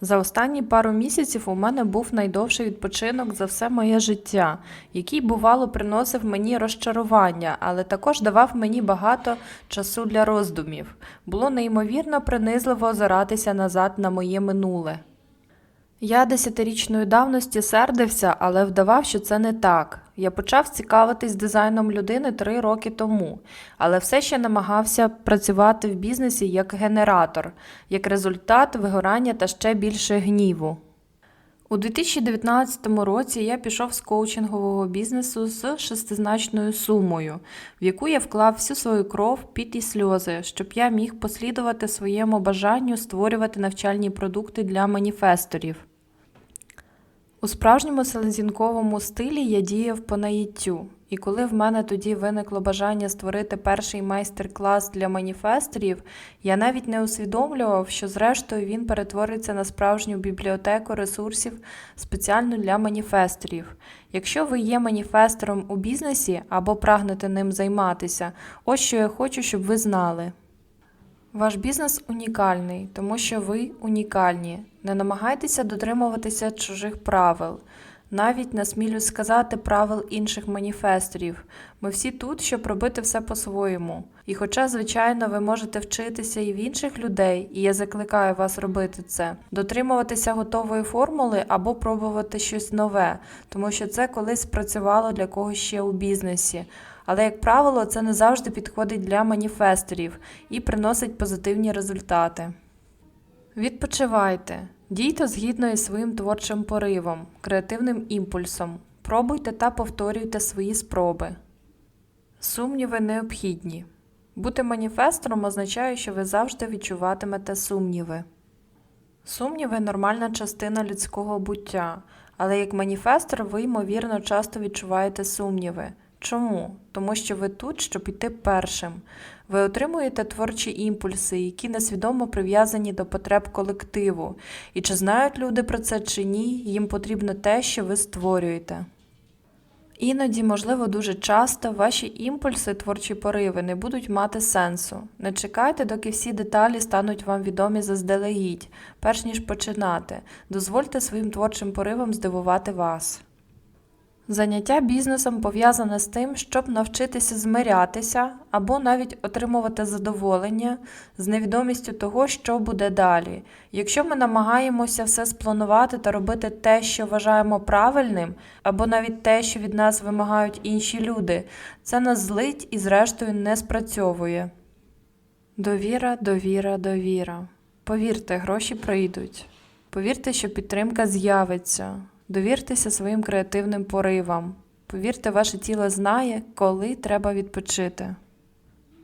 За останні пару місяців у мене був найдовший відпочинок за все моє життя, який бувало приносив мені розчарування, але також давав мені багато часу для роздумів. Було неймовірно принизливо озиратися назад на моє минуле. Я десятирічної давності сердився, але вдавав, що це не так. Я почав цікавитись дизайном людини три роки тому, але все ще намагався працювати в бізнесі як генератор, як результат вигорання та ще більше гніву. У 2019 році я пішов з коучингового бізнесу з шестизначною сумою, в яку я вклав всю свою кров, піт і сльози, щоб я міг послідувати своєму бажанню створювати навчальні продукти для маніфесторів. У справжньому селезінковому стилі я діяв по наїттю, і коли в мене тоді виникло бажання створити перший майстер-клас для маніфесторів, я навіть не усвідомлював, що зрештою він перетвориться на справжню бібліотеку ресурсів спеціально для маніфесторів. Якщо ви є маніфестором у бізнесі або прагнете ним займатися, ось що я хочу, щоб ви знали. Ваш бізнес унікальний, тому що ви унікальні. Не намагайтеся дотримуватися чужих правил. Навіть насмілюсь сказати правил інших маніфесторів. Ми всі тут, щоб робити все по-своєму. І хоча, звичайно, ви можете вчитися і в інших людей, і я закликаю вас робити це, дотримуватися готової формули або пробувати щось нове, тому що це колись спрацювало для когось ще у бізнесі. Але, як правило, це не завжди підходить для маніфесторів і приносить позитивні результати. Відпочивайте, дійте згідно із своїм творчим поривом, креативним імпульсом. Пробуйте та повторюйте свої спроби. Сумніви необхідні. Бути маніфестором означає, що ви завжди відчуватимете сумніви. Сумніви нормальна частина людського буття, але як маніфестор ви, ймовірно, часто відчуваєте сумніви. Чому? Тому що ви тут, щоб іти першим. Ви отримуєте творчі імпульси, які несвідомо прив'язані до потреб колективу. І чи знають люди про це чи ні, їм потрібно те, що ви створюєте. Іноді, можливо, дуже часто ваші імпульси, творчі пориви не будуть мати сенсу. Не чекайте, доки всі деталі стануть вам відомі заздалегідь, перш ніж починати. Дозвольте своїм творчим поривам здивувати вас. Заняття бізнесом пов'язане з тим, щоб навчитися змирятися або навіть отримувати задоволення з невідомістю того, що буде далі. Якщо ми намагаємося все спланувати та робити те, що вважаємо правильним, або навіть те, що від нас вимагають інші люди, це нас злить і, зрештою, не спрацьовує. Довіра, довіра, довіра. Повірте, гроші прийдуть. Повірте, що підтримка з'явиться. Довіртеся своїм креативним поривам. Повірте, ваше тіло знає, коли треба відпочити.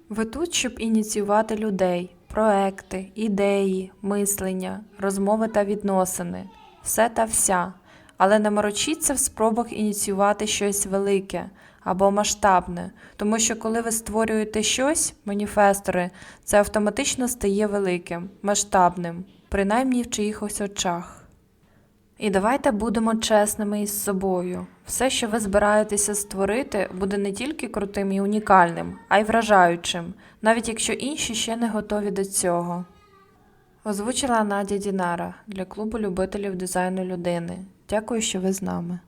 Ви тут, щоб ініціювати людей, проекти, ідеї, мислення, розмови та відносини, все та вся. Але не морочіться в спробах ініціювати щось велике або масштабне, тому що коли ви створюєте щось, маніфестори, це автоматично стає великим, масштабним, принаймні в чиїхось очах. І давайте будемо чесними із собою. Все, що ви збираєтеся створити, буде не тільки крутим і унікальним, а й вражаючим, навіть якщо інші ще не готові до цього. Озвучила Надя Дінара для клубу любителів дизайну людини. Дякую, що ви з нами.